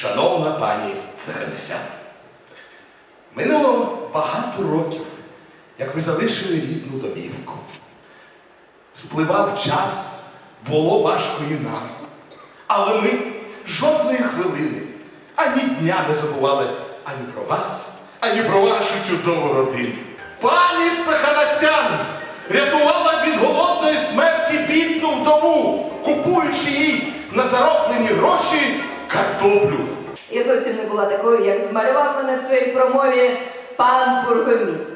шановна пані Цеханесян, минуло багато років, як ви залишили рідну домівку. Спливав час, було важко і нам. Але ми жодної хвилини ані дня не забували ані про вас, ані про вашу чудову родину. Пані Цеханасян рятувала від голодної смерті бідну вдову, купуючи їй на зароблені гроші картоплю. Я зовсім не була такою, як змалював мене в своїй промові пан бургомістр.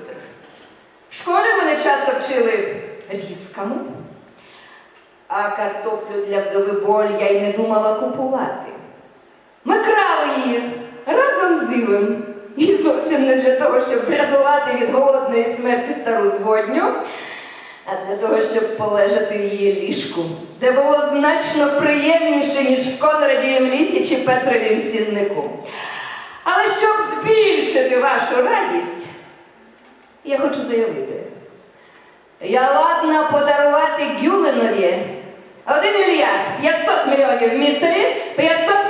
В школі мене часто вчили різкому, а картоплю для вдови боль я й не думала купувати. Ми крали її разом з Ілем. І зовсім не для того, щоб врятувати від голодної смерті стару зводню, а для того, щоб полежати в її ліжку, де було значно приємніше, ніж в Конрадієм лісі чи Петровім сіннику. Але щоб збільшити вашу радість, я хочу заявити. Я ладна подарувати Гюленові 1 мільярд 500 мільйонів містові, 500